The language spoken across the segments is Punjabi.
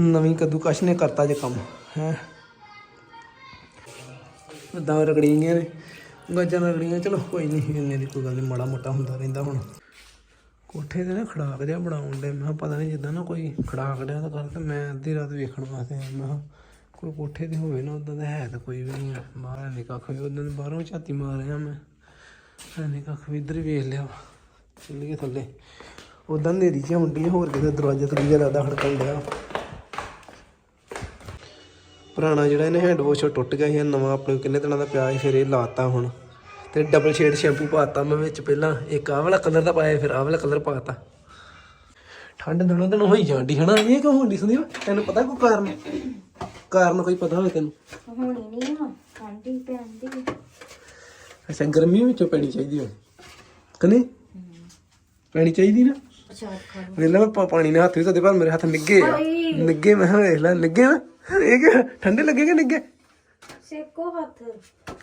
ਨਵੀਂ ਕੱਦੂਕਸ਼ ਨੇ ਕਰਤਾ ਜੇ ਕੰਮ, ਹੈ। ਉਦਾਂ ਰਗੜੀਆਂ ਨੇ, ਗਾਜਾਂ ਰਗੜੀਆਂ, ਚਲੋ ਕੋਈ ਨਹੀਂ ਇੰਨੇ ਦੀ ਕੋਈ ਗੱਲ ਨਹੀਂ ਮਾੜਾ ਮੋਟਾ ਹੁੰਦਾ ਰਹਿੰਦਾ ਹੁਣ। ਕੋਠੇ ਤੇ ਨਾ ਖੜਾਕ ਜਿਹਾ ਬਣਾਉਣ ਦੇ ਮੈਂ ਕਿਹਾ ਪਤਾ ਨਹੀਂ ਜਿੱਦਾਂ ਨਾ ਕੋਈ ਖੜਾਕ ਜਿਹਾ ਤਾਂ ਕਰਕੇ ਮੈਂ ਅੱਧੀ ਰਾਤ ਵੇਖਣ ਵਾਸਤੇ ਆਇਆ, ਮੈਂ ਕਿਹਾ ਕੋਈ ਕੋਠੇ ਤੇ ਹੋਵੇ ਨਾ ਉਦਾਂ ਦਾ ਹੈ ਤਾਂ ਕੋਈ ਵੀ ਨਹੀਂ ਆ। ਬਾਹਰ ਨਹੀਂ ਕੱਖ ਵੀ ਉਦਾਂ ਦੇ ਬਾਹਰੋਂ ਝਾਤੀ ਮਾਰਿਆ ਮੈਂ ਹੈ ਨਹੀਂ ਕੱਖ ਵੀ ਇੱਧਰ ਵੇਖ ਲਿਆ ਚੱਲ ਗਏ ਥੱਲੇ। ਉਦਾਂ ਨੇਰੀ ਜਿਹਾ ਹੁੰਦੀ ਹੋਰ ਕਿਤੇ ਦਰਵਾਜ਼ਾ ਦਰਵਾਜ਼ਾ ਲੱਗਦਾ ਖੜਕਣ ਡਿਆ ਪੁਰਾਣਾ ਜਿਹੜਾ ਇਹਨੇ ਹੈਂਡ ਵਾਸ਼ ਟੁੱਟ ਗਿਆ ਸੀ ਨਵਾਂ ਆਪਣੇ ਕਿੰਨੇ ਦਿਨਾਂ ਦਾ ਪਿਆ ਸੀ ਫਿਰ ਇਹ ਲਾਤਾ ਹੁਣ। ਤੇ ਡਬਲ ਸ਼ੇਡ ਸ਼ੈਂਪੂ ਪਾਤਾ ਮੈਂ ਵਿੱਚ ਪਹਿਲਾਂ ਇੱਕ ਆਹ ਵਾਲਾ ਕਲਰ ਦਾ ਪਾਇਆ ਫਿਰ ਆਹ ਵਾਲਾ ਕਲਰ ਪਾਤਾ। ਠੰਡ ਦਿਨੋਂ ਦਿਨ ਹੋਈ ਜਾਂਦੀ ਹਨਾ ਇਹ ਕਿਉਂ ਹੁੰਦੀ ਸੰਦੀਪ? ਤੈਨੂੰ ਪਤਾ ਕੋਈ ਕਾਰਨ? ਕਾਰਨ ਕੋਈ ਪਤਾ ਹੋਵੇ ਤੈਨੂੰ? ਹੋਣੀ ਨਹੀਂ ਨਾ ਠੰਡੀ ਪੈਂਦੀ ਅੱਛਾ ਗਰਮੀ ਵਿੱਚੋਂ ਪੈਣੀ ਚਾਹੀਦੀ ਹੋ ਕਨੇ ਪੈਣੀ ਚਾਹੀਦੀ ਨਾ। ਅੱਛਾ ਵੇਖ ਲੈ ਮੈਂ ਪਾ- ਪਾਣੀ ਨਾਲ ਹੱਥ ਵੀ ਧੋਤੇ ਪਰ ਮੇਰੇ ਹੱਥ ਨਿੱਗੇ ਆ। ਨਿੱਗੇ ਮੈਂ ਕਿਹਾ ਵੇਖ ਲੈ ਨਿੱਗੇ ਨਾ। ਇਹ ਕਿ ਠੰਡੇ ਲੱਗੇ ਕਿ ਨਿੱਗੇ ਸੇਕੋ ਹੱਥ।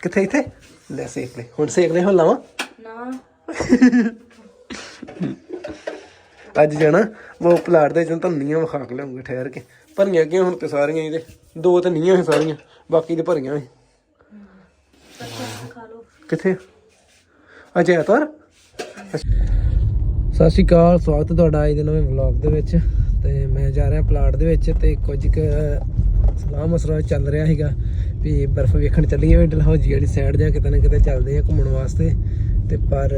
ਕਿੱਥੇ ਇੱਥੇ? ਲੈ ਸੇਕ ਲੈ। ਹੁਣ ਸੇਕ ਲੈ ਹੁਣ ਲਾਵਾਂ? ਨਾ। ਅੱਜ ਜਾਣਾ ਉਹ ਪਲਾਟ ਦੇ ਜਨ ਨੀਆਂ ਵਿਖਾ ਕੇ ਲਿਆਉਂਗੇ ਠਹਿਰ ਕੇ। ਭਰੀਆਂ ਕਿਉਂ ਹੁਣ ਤੇ ਸਾਰੀਆਂ ਇਹਦੇ? ਦੋ ਤੇ ਨੀਆਂ ਸੀ ਸਾਰੀਆਂ ਬਾਕੀ ਤੇ ਭਰੀਆਂ ਲੋ ਕਿੱਥੇ? ਅਜੇ ਐਤਵਾਰ? ਸਤਿ ਸ਼੍ਰੀ ਅਕਾਲ ਸਵਾਗਤ ਹੈ ਤੁਹਾਡਾ ਅੱਜ ਦੇ ਨਵੇਂ ਵਲੌਗ ਦੇ ਵਿੱਚ। ਤੇ ਮੈਂ ਜਾ ਰਿਹਾ ਪਲਾਟ ਦੇ ਵਿੱਚ ਤੇ ਕੁਝ ਕੁ ਸਲਾਹ ਮਸਲਾ ਚੱਲ ਰਿਹਾ ਸੀਗਾ ਵੀ ਬਰਫ਼ ਵੇਖਣ ਚੱਲੀਏ ਵੀ ਡਲਹੌਜੀ ਵਾਲੀ ਸਾਈਡ ਜਾਂ ਕਿਤੇ ਨਾ ਕਿਤੇ ਚੱਲਦੇ ਆ ਘੁੰਮਣ ਵਾਸਤੇ। ਤੇ ਪਰ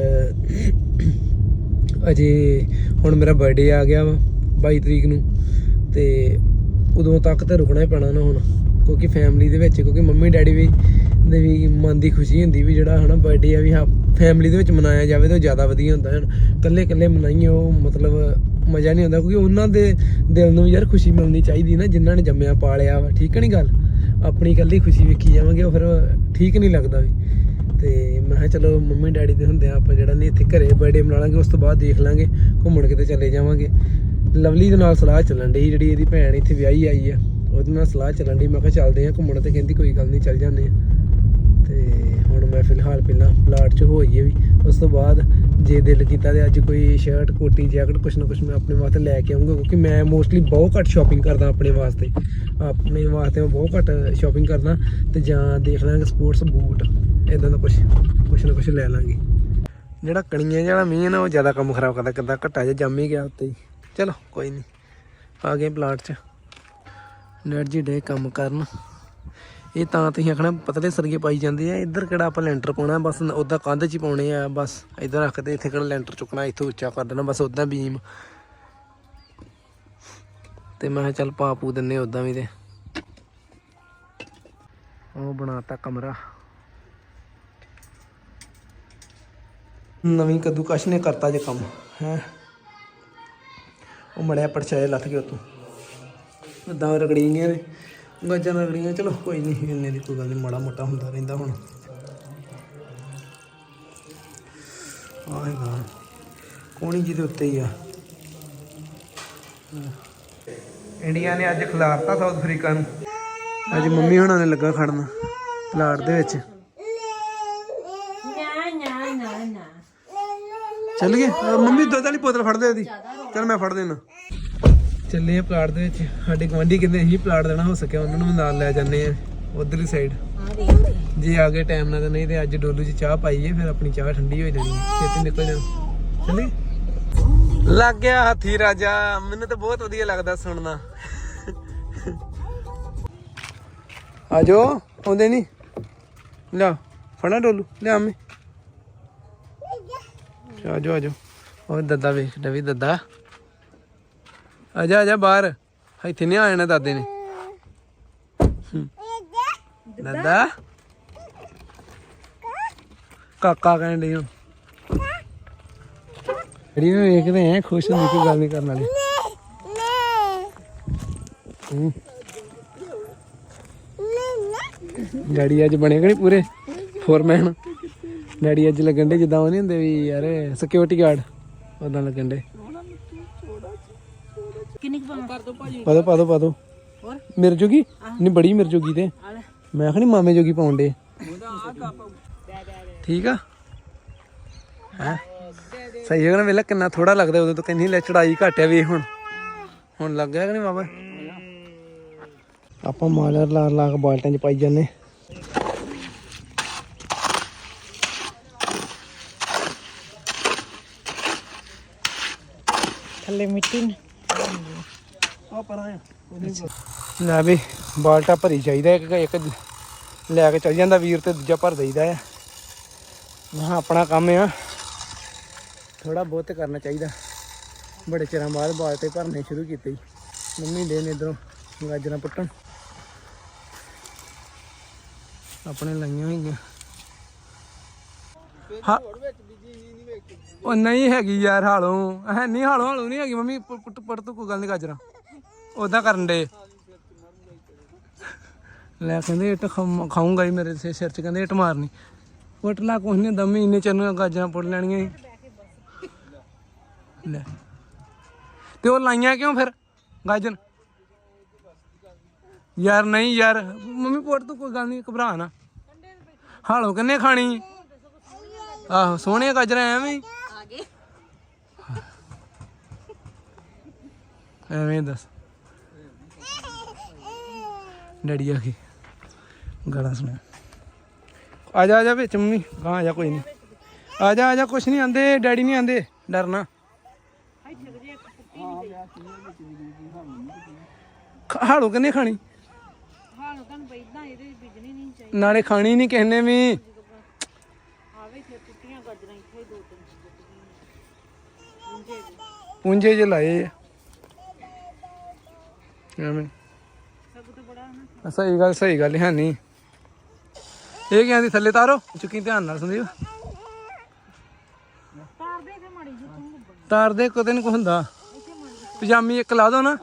ਅਜੇ ਹੁਣ ਮੇਰਾ ਬਰਥਡੇ ਆ ਗਿਆ ਵਾ 22 ਤਰੀਕ ਨੂੰ ਤੇ ਉਦੋਂ ਤੱਕ ਤਾਂ ਰੁਕਣਾ ਹੀ ਪੈਣਾ ਨਾ ਹੁਣ, ਕਿਉਂਕਿ ਫੈਮਿਲੀ ਦੇ ਵਿੱਚ, ਕਿਉਂਕਿ ਮੰਮੀ ਡੈਡੀ ਵੀ ਦੇ ਵੀ ਮਨ ਦੀ ਖੁਸ਼ੀ ਹੁੰਦੀ ਵੀ ਜਿਹੜਾ ਹਨਾ ਬਰਥਡੇ ਆ ਵੀ ਹਾਂ ਫੈਮਿਲੀ ਦੇ ਵਿੱਚ ਮਨਾਇਆ ਜਾਵੇ ਤਾਂ ਜ਼ਿਆਦਾ ਵਧੀਆ ਹੁੰਦਾ ਹੈ ਇਕੱਲੇ ਇਕੱਲੇ ਮਨਾਈਏ ਉਹ ਮਤਲਬ ਮਜ਼ਾ ਨਹੀਂ ਆਉਂਦਾ, ਕਿਉਂਕਿ ਉਹਨਾਂ ਦੇ ਦਿਲ ਨੂੰ ਵੀ ਯਾਰ ਖੁਸ਼ੀ ਮਿਲਣੀ ਚਾਹੀਦੀ ਨਾ, ਜਿਨ੍ਹਾਂ ਨੇ ਜੰਮਿਆ, ਪਾਲਿਆ ਵਾ, ਠੀਕ ਨਹੀਂ ਗੱਲ? ਆਪਣੀ ਇਕੱਲੀ ਖੁਸ਼ੀ ਵੇਖੀ ਜਾਵਾਂਗੇ, ਉਹ ਫਿਰ ਠੀਕ ਨਹੀਂ ਲੱਗਦਾ ਵੀ। ਤੇ ਮੈਂ ਕਿਹਾ ਚਲੋ, ਮੰਮੀ ਡੈਡੀ ਦੇ ਹੁੰਦੇ ਆ ਆਪਾਂ ਜਿਹੜਾ ਨਹੀਂ ਇੱਥੇ ਘਰੇ ਬਰਥਡੇ ਮਨਾ ਲਾਂਗੇ, ਉਸ ਤੋਂ ਬਾਅਦ ਦੇਖ ਲਾਂਗੇ, ਘੁੰਮਣ ਕਿਤੇ ਚਲੇ ਜਾਵਾਂਗੇ। ਲਵਲੀ ਦੇ ਨਾਲ ਸਲਾਹ ਚੱਲਣ ਡਈ, ਜਿਹੜੀ ਇਹਦੀ ਭੈਣ ਇੱਥੇ ਵਿਆਹੀ ਆਈ ਆ, ਉਹਦੇ ਨਾਲ ਸਲਾਹ ਚੱਲਣ ਡਈ, ਮੈਂ ਕਿਹਾ ਚੱਲਦੇ ਆ ਘੁੰਮਣ ਤੇ, ਕਹਿੰਦੀ ਕੋਈ ਗੱਲ ਨਹੀਂ ਚੱਲ ਜਾਂਦੇ ਆ ਤੇ ਹੁਣ ਮੈਂ ਫਿਲਹਾਲ ਪਹਿਲਾਂ ਪਲਾਟ 'ਚ ਹੋਈਏ ਵੀ, ਉਸ ਤੋਂ ਬਾਅਦ ਜੇ ਦਿਲ ਕੀਤਾ ਤੇ ਅੱਜ ਕੋਈ ਸ਼ਰਟ ਕੋਟੀ ਜੈਕਟ ਕੁਛ ਨਾ ਕੁਛ ਮੈਂ ਆਪਣੇ ਵਾਸਤੇ ਲੈ ਕੇ ਆਉਂਗਾ ਕਿਉਂਕਿ ਮੈਂ ਮੋਸਟਲੀ ਬਹੁਤ ਘੱਟ ਸ਼ਾਪਿੰਗ ਕਰਦਾ ਆਪਣੇ ਵਾਸਤੇ। ਆਪਣੇ ਵਾਸਤੇ ਮੈਂ ਬਹੁਤ ਘੱਟ ਸ਼ਾਪਿੰਗ ਕਰਦਾ ਤੇ ਜਾਂ ਦੇਖ ਲਾਂਗੇ ਸਪੋਰਟਸ ਬੂਟ ਇਦਾਂ ਦਾ ਕੁਛ ਕੁਛ ਨਾ ਕੁਛ ਲੈ ਲਾਂਗੇ। ਜਿਹੜਾ ਕਣੀਆਂ ਜਿਹੜਾ ਮੀਂਹ ਨਾ, ਉਹ ਜ਼ਿਆਦਾ ਕੰਮ ਖਰਾਬ ਕਰਦਾ ਕਿੱਦਾਂ ਘੱਟਾ ਜਿਹਾ, ਜੰਮ ਹੀ ਗਿਆ ਉੱਤੇ ਹੀ। ਚਲੋ, ਕੋਈ ਨਹੀਂ, ਆ ਗਏ ਪਲਾਟ 'ਚ। ਨੈਟ ਡੇ ਕੰਮ ਕਰਨ। ਇਹ ਤਾਂ ਤੁਸੀਂ ਆਖਣਾ ਪਤਲੇ ਸਰਗੇ ਪਾਈ ਜਾਂਦੇ ਆ। ਇੱਧਰ ਕਿਹੜਾ ਆਪਾਂ ਲੈਂਟਰ ਪਾਉਣਾ, ਬਸ ਉਦਾਂ ਕੰਧ 'ਚ ਹੀ ਪਾਉਣੇ ਆ, ਬਸ। ਇੱਧਰ ਰੱਖਦੇ ਇੱਥੇ ਕਿਹੜਾ ਲੈਂਟਰ ਚੁੱਕਣਾ, ਇੱਥੋਂ ਉੱਚਾ ਕਰ ਦੇਣਾ, ਬਸ ਉਦਾਂ ਬੀਮ। ਤੇ ਮੈਂ ਕਿਹਾ ਚੱਲ ਪਾ ਪੂ ਦਿੰਨੇ ਉਦਾਂ ਵੀ ਤੇ। ਉਹ ਬਣਾਤਾ ਕਮਰਾ। ਨਵੀਂ ਕੱਦੂਕਸ਼ ਨੇ ਕਰਤਾ ਜੇ ਕੰਮ, ਹੈ। ਉਹ ਮੜਿਆ ਪਰਛਾਏ ਲੱਥ ਗਿਆ ਉਤੋਂ ਉਦਾਂ ਰਗੜੀਆਂ ਨੇ। ਗਾਜਾਂ ਰਗੜੀਆਂ ਚਲੋ ਕੋਈ ਨਹੀਂ ਇੰਨੇ ਦੀ ਕੋਈ ਗੱਲ ਨਹੀਂ ਮਾੜਾ ਮੋਟਾ ਹੁੰਦਾ ਰਹਿੰਦਾ ਹੁਣ। ਆਏਗਾ ਕੋਣੀ ਜੀ ਦੇ ਉੱਤੇ ਹੀ ਆ? ਇੰਡੀਆ ਨੇ ਅੱਜ ਖਿਲਾਰਤਾ ਸਾਊਥ ਅਫਰੀਕਾ ਨੂੰ। ਅੱਜ ਮੰਮੀ ਹੁਣਾਂ ਨੇ ਲੱਗਾ ਖੜਨਾ ਪਲਾਟ ਦੇ ਵਿੱਚ। ਨਾ ਨਾ ਨਾ ਨਾ। ਚੱਲ ਗਏ। ਅਹ ਮੰਮੀ ਦੁੱਧ ਵਾਲੀ ਬੋਤਲ ਫੜ ਦੇ ਚੱਲ ਮੈਂ ਫੜ ਦੇਣਾ। ਚੱਲੇ ਆ ਪਲਾਟ ਦੇ ਵਿੱਚ। ਸਾਡੇ ਗਵਾਂਢੀ ਕਹਿੰਦੇ ਅਸੀਂ ਪਲਾਟ ਦੇਣਾ ਹੋ ਸਕਿਆ, ਉਹਨਾਂ ਨੂੰ ਨਾਲ ਲੈ ਜਾਂਦੇ ਆ, ਉਧਰਲੀ ਸਾਈਡ ਜੇ ਆ ਗਏ ਟਾਈਮ ਨਾਲ ਤਾਂ ਨਹੀਂ ਤੇ ਅੱਜ ਡੋਲੂ 'ਚ ਚਾਹ ਪਾਈਏ, ਫਿਰ ਆਪਣੀ ਚਾਹ ਠੰਡੀ ਹੋ ਜਾਣੀ ਛੇਤੀ ਨਿਕਲ ਜਾਣਾ। ਚੱਲੀ? ਲੱਗ ਗਿਆ ਹਾਥੀ ਰਾਜਾ, ਮੈਨੂੰ ਤਾਂ ਬਹੁਤ ਵਧੀਆ ਲੱਗਦਾ ਸੁਣਨਾ। ਆਜੋ, ਆਉਂਦੇ ਨਹੀਂ। ਲਿਆ ਫੜਾ ਡੋਲੂ, ਲਿਆ ਮੈਂ। ਆਜੋ ਆਜੋ। ਉਹ ਦੱਦਾ ਵੇਖ, ਡਵੀ ਦੱਦਾ। ਆਜਾ ਆਜਾ ਬਾਹਰ। ਇੱਥੇ ਨਹੀਂ ਆ ਦਾਦੇ ਨੇ। ਦਾਦਾ? ਕਾਕਾ ਕਹਿਣ ਡਈ ਹੁਣ। ਜਿਹੜੀ ਨੂੰ ਵੇਖਦੇ ਆ, ਖੁਸ਼ ਹੁੰਦੀ ਕੋਈ ਗੱਲ ਨਹੀਂ ਕਰਨ ਵਾਲੀ। ਡੈਡੀ ਅੱਜ ਬਣੇ ਕਿ ਨਹੀਂ ਪੂਰੇ? ਫੋਰਮੈਨ ਡੈਡੀ ਅੱਜ ਲੱਗਣ ਦੇ ਜਿੱਦਾਂ ਉਹ ਨਹੀਂ ਹੁੰਦੇ ਵੀ ਯਾਰ ਸਿਕਿਉਰਿਟੀ ਗਾਰਡ ਉਦਾਂ ਲੱਗਣ ਦੇ ਕਿੰਨੀ ਕੁ ਪਾਵਾਂ ਦੋ ਭਾਜੀ ਪਾ ਦੋ ਪਾ ਦੋ ਪਾ ਦੋ। ਹੋਰ? ਮਿਰ ਜੋਗੀ? ਨਹੀਂ ਬੜੀ ਮਿਰ ਜੋਗੀ ਤੇ। ਮੈਂ ਖਣੀ ਮਾਮੇ ਜੋਗੀ ਪਾਉਂਦੇ ਠੀਕ ਆ? ਹੈ? ਸਹੀ ਹੈ ਨਾ ਵੇਲਾ ਕਿੰਨਾ ਥੋੜਾ ਲੱਗਦਾ ਉਦੋਂ ਤਾਂ ਕਹਿੰਦੀ ਲੈ ਚੜਾਈ ਘਟਿਆ ਵੇ ਹੁਣ। ਹੁਣ ਲੱਗ ਗਿਆ ਕਿ ਨਹੀਂ ਬਾਬਾ? ਆਪਾਂ ਮਾਲਰ ਲਾ ਲਾ ਕੇ ਬਾਲਟਾਂ 'ਚ ਪਾਈ ਜਾਂਦੇ। ਥੱਲੇ ਮਿੱਟੀ ਲੈ ਵੀ ਬਾਲਟਾ ਭਰੀ ਚਾਹੀਦਾ, ਇੱਕ ਇੱਕ ਲੈ ਕੇ ਚੱਲ ਜਾਂਦਾ ਵੀਰ ਤੇ ਦੂਜਾ ਭਰ ਦਈਦਾ ਆ। ਮੈਂ ਆਪਣਾ ਕੰਮ ਆ ਥੋੜਾ ਬਹੁਤ ਕਰਨਾ ਚਾਹੀਦਾ। ਬੜੇ ਚਿਰਾਂ ਬਾਅਦ ਬਾਲਟੇ ਭਰਨੇ ਸ਼ੁਰੂ ਕੀਤੇ ਮੰਮੀ ਦੇ ਨੇ ਇਧਰੋਂ ਗਾਜਰਾਂ ਪੁੱਟਣ। ਆਪਣੇ ਲਾਈਆਂ ਹੋਈਆਂ। ਹਾਂ। ਉਹ ਨਹੀਂ ਹੈਗੀ ਯਾਰ ਹਾਲੋਂ। ਹੈ ਨਹੀਂ ਹਾਲੋਂ ਹਾਲੋਂ ਨਹੀਂ ਹੈਗੀ ਮੰਮੀ ਪੁ- ਪੁੱਟ ਪੁੱਟ ਤੂੰ ਕੋਈ ਗੱਲ ਨਹੀਂ ਗਾਜਰਾਂ। ਉਦਾਂ ਕਰਨ ਦੇ। ਲੈ ਕਹਿੰਦੇ ਇੱਟ ਖਾਊਂਗਾ ਹੀ ਮੇਰੇ ਸਿ- ਸਿਰ 'ਚ ਕਹਿੰਦੇ ਇੱਟ ਮਾਰਨੀ। ਪੁੱਟ ਲਾ ਕੁਛ ਨਹੀਂ ਦਮੀ ਇੰਨੇ ਚਿਰ ਨੂੰ ਗਾਜਰਾਂ ਪੁੱਟ ਲੈਣੀਆਂ ਸੀ। ਲੈ। ਤੇ ਉਹ ਲਾਈਆਂ ਕਿਉਂ ਫਿਰ ਗਾਜਰ? ਯਾਰ ਨਹੀਂ ਯਾਰ ਮੰਮੀ ਪੁੱਟ ਤੂੰ ਕੋਈ ਗੱਲ ਨਹੀਂ ਘਬਰਾ ਨਾ। ਹਾਲੋਂ ਕਿੰਨੇ ਖਾਣੀ? ਆਹੋ ਸੋਹਣੀਆਂ ਗਾਜਰਾਂ ਐਵੇਂ ਐਵੇਂ ਦੱਸ। ਡੈਡੀ ਆ ਕੇ। ਗਾਲਾਂ ਸੁਣਾ ਆ ਜਾ ਆ ਜਾ ਵਿੱਚ ਮੰਮੀ। ਗਾਂ ਆ ਜਾ, ਕੋਈ ਨਹੀਂ ਆ ਜਾ ਆ ਜਾ, ਕੁਛ ਨਹੀਂ ਆਂਦੇ, ਡੈਡੀ ਨਹੀਂ ਆਂਦੇ। ਡਰਨਾ। ਖ- ਹਾਲੋ ਕਿੰਨੇ ਖਾਣੀ? ਹਾਲੋ ਤੁਹਾਨੂੰ ਬੈਠਦਾ ਇਹਦੇ ਬਿਜਲੀ ਨਹੀਂ ਚਾਹੀਦੀ ਨਾਲੇ ਖਾਣੀ ਨਹੀਂ ਕਿਸੇ ਨੇ ਵੀ। ਆਵੇ ਤੇ ਟੁੱਟੀਆਂ ਗਾਜਰਾਂ ਇੱਥੇ ਦੋ ਤਿੰਨ ਪੁੰਜੇ ਜੇ ਲਾਏ ਆ। ਐਵੇਂ। ਸਹੀ ਗੱਲ ਸਹੀ ਗੱਲ ਹੈ ਨਹੀਂ। ਇਹ ਕੀ ਆਂਦੀ ਥੱਲੇ ਤਾਰੋ? ਚੁੱਕੀ ਧਿਆਨ ਨਾਲ ਸੰਦੀਪ। ਤਾਰ ਦੇ ਤੇ ਮਾੜੀ ਜੀ ਤੂੰ ਤਾਰ ਦੇ ਕਦੇ ਨਹੀਂ ਕੁ ਹੁੰਦਾ। ਪਜਾਮੀ ਇੱਕ ਲਾ ਦੋ ਨਾ।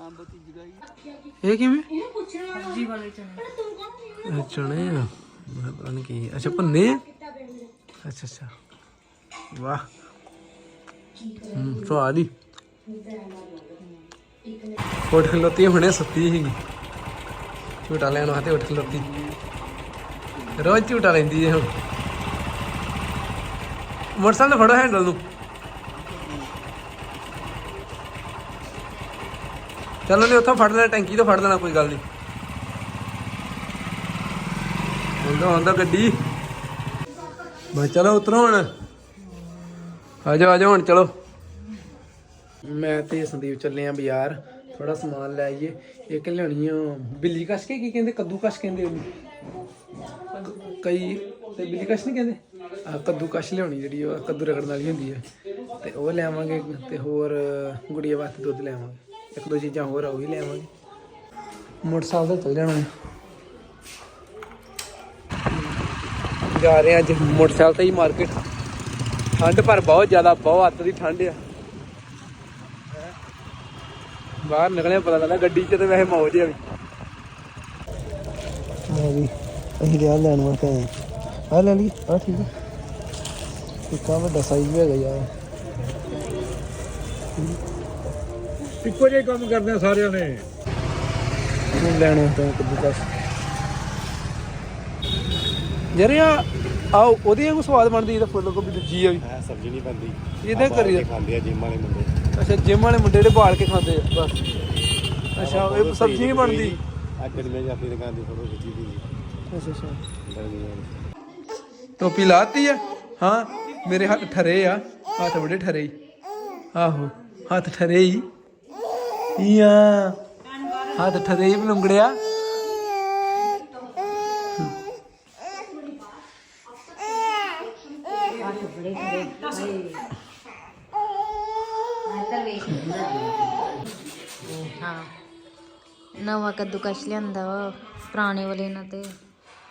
ਇਹ ਕਿਵੇਂ? ਸਬਜ਼ੀ ਵਾਲੇ ਇਹ ਚਣੇ ਆ। ਮੈਂ ਪਤਾ ਨਹੀਂ ਕੀ। ਅੱਛਾ ਭੰਨੇ? ਅੱਛਾ ਅੱਛਾ। ਵਾਹ। ਹੂੰ ਸਵਾਦ ਹੀ। ਉੱਠ ਖਲੋਤੀ ਹੁਣੇ ਸੁੱਤੀ ਸੀਗੀ। ਝੂਟਾ ਲੈਣ ਵਾਸਤੇ ਉੱਠ ਖਲੋਤੀ। ਰੋਜ਼ ਝੂਟਾ ਲੈਂਦੀ ਹੈ ਹੁਣ ਮੋਟਰਸਾਈਕਲ ਫੜੋ ਹੈਂਡਲ ਨੂੰ। ਚਲੋ ਨਹੀਂ ਉੱਥੋਂ ਫੜ ਲੈਣਾ, ਟੈਂਕੀ ਤੋਂ ਫੜ ਲੈਣਾ, ਕੋਈ ਗੱਲ ਨਹੀਂ ਹੁੰਦਾ ਹੁੰਦਾ ਗੱਡੀ। ਮੈਂ ਚਲੋ ਉਤਰੋ ਹੁਣ। ਆ ਜਾਓ ਆ ਜਾਓ ਹੁਣ, ਚਲੋ। ਮੈਂ ਤੇ ਸੰਦੀਪ ਚੱਲੇ ਆ ਬਾਜ਼ਾਰ। ਥੋੜਾ ਸਮਾਨ ਲੈ ਆਈਏ। ਇੱਕ ਲਿਆਉਣੀ ਆ ਬਿੱਲੀ ਕਸ਼ ਕੇ, ਕੀ ਕਹਿੰਦੇ? ਕੱਦੂ ਕਸ਼ ਕਹਿੰਦੇ ਉਹਨੂੰ। ਕਈ ਤੇ ਬਿੱਲੀ ਕਸ਼ ਨਹੀਂ ਕਹਿੰਦੇ? ਕੱਦੂ ਕਸ਼ ਲਿਆਉਣੀ ਜਿਹੜੀ ਉਹ ਕੱਦੂ ਰਗੜਨ ਵਾਲੀ ਹੁੰਦੀ ਹੈ ਤੇ ਉਹ ਲਿਆਵਾਂਗੇ ਤੇ ਹੋਰ ਗੁੜੀਆ ਵਾਸਤੇ ਦੁੱਧ ਲਿਆਵਾਂਗੇ। ਇੱਕ ਦੋ ਚੀਜ਼ਾਂ ਹੋਰ ਆ, ਉਹ ਵੀ ਲਿਆਵਾਂਗੇ। ਮੋਟਰਸਾਈਕਲ ਤੇ ਚੱਲ ਜਾ ਰਹੇ ਅੱਜ ਮੋਟਰਸਾਈਕਲ ਤੇ ਹੀ ਮਾਰਕੀਟ। ਠੰਡ ਪਰ ਬਹੁਤ ਜ਼ਿਆਦਾ, ਬਹੁਤ ਅੱਤ ਦੀ ਠੰਡ ਆ। ਬਾਹਰ ਨਿਕਲਿਆ ਪਤਾ ਲੱਗਦਾ ਗੱਡੀ 'ਚ ਤੇ ਵੈਸੇ ਮੌਜ ਆ ਵੀ। ਹਾਂ ਵੀ ਅਸੀਂ ਰਿਆ ਲੈਣ ਵਾਸਤੇ ਆਏ ਆ ਲੈ ਲਈ ਆ ਠੀਕ ਹੈ ਇੱਕਾ ਵੱਡਾ ਸਾਈਜ਼ ਵੀ ਹੈਗਾ ਯਾਰ। ਇੱਕੋ ਜਿਹੇ ਕੰਮ ਕਰਦੇ ਆ ਸਾਰਿਆਂ ਨੇ। ਨੂੰ ਲੈਣ ਵਾਸਤੇ ਕੱਦੂ ਯਾਰ ਆ ਆਓ ਉਹਦੀ ਵਾਂਗੂ ਸਵਾਦ ਬਣਦੀ ਇਹਦਾ ਫੁੱਲ ਗੋਭੀ ਦੂਜੀ ਆ ਵੀ। ਹੈ ਸਬਜ਼ੀ ਨਹੀਂ ਬੰਦੀ ਇਹਦਾ ਕਰੀ ਖਾਂਦੇ ਆ ਜਿਮ ਵਾਲੇ ਮੁੰਡੇ। ਅੱਛਾ ਜਿਮ ਵਾਲੇ ਮੁੰਡੇ ਜਿਹੜੇ ਬਾਲ ਕੇ ਖਾਂਦੇ ਆ ਬਸ। ਅੱਛਾ ਇਹ ਸਬਜ਼ੀ ਨਹੀਂ ਬਣਦੀ। ਅੱਜ ਮੈਂ ਆਪਣੀ ਦੁਕਾਨ ਦੀ ਫੋਟੋ ਖਿੱਚੀ ਦੀ ਅੱਛਾ ਅੱਛਾ। ਟੋਪੀ ਲਾਤੀ ਆ? ਹਾਂ ਮੇਰੇ ਹੱਥ ਠਰੇ ਆ। ਹੱਥ ਬੜੇ ਠਰੇ ਆਹੋ ਹੱਥ ਠਰੇ ਹੀ। ਯਾ ਹੱਥ ਠਰੇ ਹੀ ਬਲੁੰਗੜਿਆ। ਨਵਾਂ ਕੱਦੂਕਸ਼ ਲਿਆਂਦਾ ਵਾ ਪੁਰਾਣੇ ਵਾਲੇ ਨਾਲ ਤੇ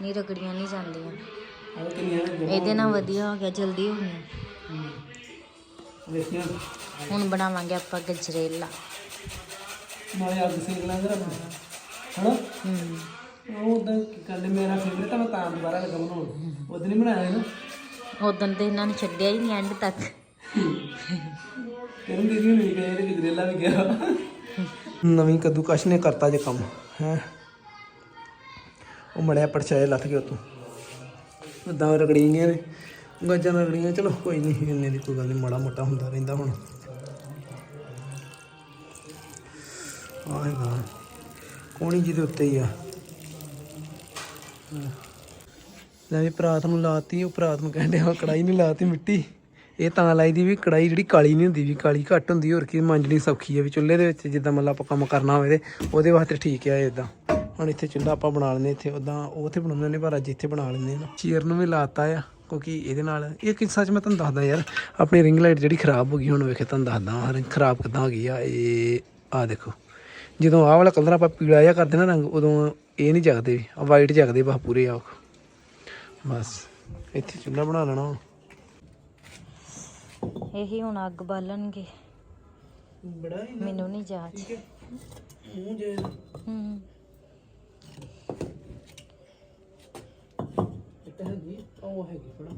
ਨਹੀਂ ਰਗੜੀਆਂ ਨਹੀਂ ਜਾਂਦੀਆਂ। ਇਹਦੇ ਨਾਲ ਵਧੀਆ। ਹੋ ਗਿਆ ਜਲਦੀ ਹੋ ਗਿਆ ਹੁਣ ਬਣਾਵਾਂਗੇ ਆਪਾਂ ਗਜਰੇਲਾ। ਨਾਲੇ ਅੱਗ ਸੇਕ ਲਾਂਗੇ ਰੱਬ ਹਣਾ ਹੂੰ। ਉਹ ਉਦਾਂ ਕਹਿੰਦੇ ਮੇਰਾ ਫੇਵਰੇਟ ਆ ਮੈਂ ਤਾਂ ਦੁਬਾਰਾ ਲੱਗਾ ਬਣਾਉਣ। ਉਦੋਂ ਨਹੀਂ ਬਣਾਇਆ ਨਾ ਉਦੋਂ ਤੇ ਇਹਨਾਂ ਨੇ ਛੱਡਿਆ ਹੀ ਨਹੀਂ ਐਂਡ ਤੱਕ। ਕਹਿੰਦੀ ਦੀਦੀ ਨੂੰ ਗਿਆ ਤੇ ਗਜਰੇਲਾ ਵੀ ਗਿਆ। ਨਵੀਂ ਕੱਦੂ ਕਸ਼ ਨੇ ਕਰਤਾ ਜੇ ਕੰਮ, ਹੈ। ਉਹ ਮੜਿਆ ਪਰਛਾਏ ਲੱਥ ਗਿਆ ਉਤੋਂ ਉਦਾਂ ਰਗੜੀ ਗਈਆਂ ਨੇ, ਗਾਜਾਂ ਰਗੜੀਆਂ, ਚਲੋ ਕੋਈ ਨਹੀਂ ਇੰਨੇ ਦੀ ਕੋਈ ਗੱਲ ਨਹੀਂ ਮਾੜਾ ਮੋਟਾ ਹੁੰਦਾ ਰਹਿੰਦਾ ਹੁਣ। ਆਏਗਾ ਕੋਣੀ ਜਿਹਦੇ ਉੱਤੇ ਹੀ ਆ। ਲੈ ਵੀ ਪਰਾਤ ਨੂੰ ਲਾਤੀ, ਉਹ ਪਰਾਤ ਨੂੰ ਕਹਿੰਦੇ ਆ ਕੜਾਈ ਨਹੀਂ ਲਾਤੀ, ਮਿੱਟੀ। ਇਹ ਤਾਂ ਲਾਈ ਦੀ ਵੀ ਕੜਾਈ ਜਿਹੜੀ ਕਾਲੀ ਨਹੀਂ ਹੁੰਦੀ ਵੀ, ਕਾਲੀ ਘੱਟ ਹੁੰਦੀ, ਹੋਰ ਕੀ ਮਾਂਜਣੀ ਸੌਖੀ ਹੈ ਵੀ ਚੁੱਲ੍ਹੇ ਦੇ ਵਿੱਚ ਜਿੱਦਾਂ ਮਤਲਬ ਆਪਾਂ ਕੰਮ ਕਰਨਾ ਹੋਵੇ ਤੇ ਉਹਦੇ ਵਾਸਤੇ ਠੀਕ ਹੈ ਇਦਾਂ ਹੁਣ ਇੱਥੇ ਚੁੱਲ੍ਹਾ ਆਪਾਂ ਬਣਾ ਲੈਂਦੇ ਇੱਥੇ ਉਦਾਂ ਉਹ ਉੱਥੇ ਬਣਾਉਂਦੇ ਨੇ ਪਰ ਅੱਜ ਇੱਥੇ ਬਣਾ ਲੈਂਦੇ ਆ ਚੀਰ ਨੂੰ ਵੀ ਲਾਤਾ ਆ, ਕਿਉਂਕਿ ਇਹਦੇ ਨਾਲ ਇਹ ਕਿ ਸੱਚ ਮੈਂ ਤੁਹਾਨੂੰ ਦੱਸਦਾ ਯਾਰ, ਆਪਣੀ ਰਿੰਗ ਲਾਈਟ ਜਿਹੜੀ ਖਰਾਬ ਹੋ ਗਈ, ਹੁਣ ਵੇਖੇ ਤੁਹਾਨੂੰ ਦੱਸਦਾ ਹਾਂ ਖਰਾਬ ਕਿੱਦਾਂ ਹੋ ਗਈ ਆ, ਇਹ ਆ ਦੇਖੋ। ਜਦੋਂ ਆਹ ਵਾਲਾ ਕਲਰ ਆਪਾਂ ਪੀਲਾ ਜਿਹਾ ਕਰਦੇ ਨਾ ਰੰਗ, ਉਦੋਂ ਇਹ ਨਹੀਂ ਜਗਦੇ ਆ ਵਾਈਟ ਜਗਦੇ ਬਸ ਪੂਰੇ ਆ ਬਸ, ਇੱਥੇ ਚੁੱਲ੍ਹਾ ਬਣਾ ਲੈਣਾ ਇਹੀ ਹੁਣ ਅੱਗ ਬਾਲਣਗੇ। ਬੜਾ ਹੀ ਮੈਨੂੰ ਨਹੀਂ ਜਾਚ ਮੂੰਹ ਜੇ। ਹੂੰ। ਇੱਟ ਹੈਗੀ ਉਹ ਹੈਗੀ ਫੜਾ।